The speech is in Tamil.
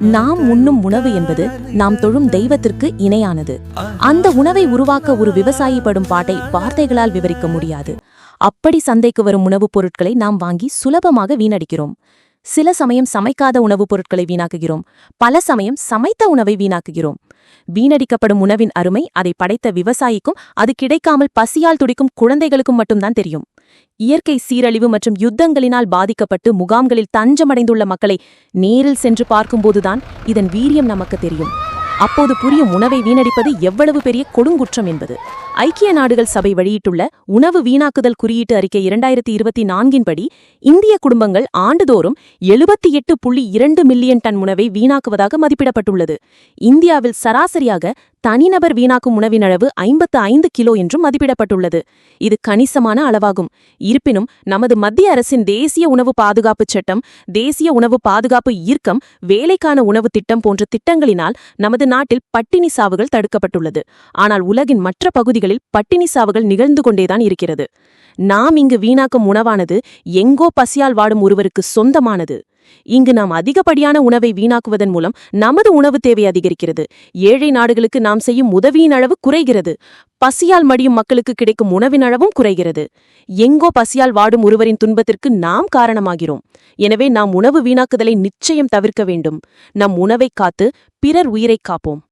நாம் உண்ணும் உணவு என்பது நாம் தொழும் தெய்வத்திற்கு இணையானது. அந்த உணவை உருவாக்க ஒரு விவசாயி படும் பாட்டை வார்த்தைகளால் விவரிக்க முடியாது. அப்படி சந்தைக்கு வரும் உணவுப் பொருட்களை நாம் வாங்கி சுலபமாக வீணடிக்கிறோம். சில சமயம் சமைக்காத உணவுப் பொருட்களை வீணாக்குகிறோம். பல சமயம் சமைத்த உணவை வீணாக்குகிறோம். வீணடிக்கப்படும் உணவின் அருமை அதை படைத்த விவசாயிக்கும் அது கிடைக்காமல் பசியால் துடிக்கும் குழந்தைகளுக்கும் மட்டும்தான் தெரியும். இயற்கை சீரழிவு மற்றும் யுத்தங்களினால் பாதிக்கப்பட்டு முகாம்களில் தஞ்சமடைந்துள்ள மக்களை நேரில் சென்று பார்க்கும்போதுதான் இதன் வீரியம் நமக்கு தெரியும். அப்போது புரியும் உணவை வீணடிப்பது எவ்வளவு பெரிய கொடுங்குற்றம் என்பது. ஐக்கிய நாடுகள் சபை வெளியிட்டுள்ள உணவு வீணாக்குதல் குறியீட்டு அறிக்கை இரண்டாயிரத்தி இருபத்தி நான்கின்படி இந்திய குடும்பங்கள் ஆண்டுதோறும் எழுபத்தி எட்டு புள்ளி இரண்டு மில்லியன் டன் உணவை வீணாக்குவதாக மதிப்பிடப்பட்டுள்ளது. இந்தியாவில் சராசரியாக தனிநபர் வீணாக்கும் உணவின் அளவு ஐம்பத்து ஐந்து கிலோ என்றும் மதிப்பிடப்பட்டுள்ளது. இது கணிசமான அளவாகும். இருப்பினும் நமது மத்திய அரசின் தேசிய உணவு பாதுகாப்பு சட்டம் தேசிய உணவு பாதுகாப்பு ஈர்க்கம் வேலைக்கான உணவு திட்டம் போன்ற திட்டங்களினால் நமது நாட்டில் பட்டினி சாவுகள் தடுக்கப்பட்டுள்ளது. ஆனால் உலகின் மற்ற பகுதிகளில் பட்டினி சாவுகள் நிகழ்ந்து கொண்டேதான் இருக்கிறது. நாம் இங்கு வீணாக்கும் உணவானது எங்கோ பசியால் வாடும் ஒருவருக்கு சொந்தமானது. இங்கு நாம் அதிகப்படியான உணவை வீணாக்குவதன் மூலம் நமது உணவு தேவை அதிகரிக்கிறது. ஏழை நாடுகளுக்கு நாம் செய்யும் உதவியின் அளவு குறைகிறது. பசியால் மடியும் மக்களுக்கு கிடைக்கும் உணவின் அளவும் குறைகிறது. எங்கோ பசியால் வாடும் ஒருவரின் துன்பத்திற்கு நாம் காரணமாகிறோம். எனவே நாம் உணவு வீணாக்குதலை நிச்சயம் தவிர்க்க வேண்டும். நம் உணவைக் காத்து பிறர் உயிரைக் காப்போம்.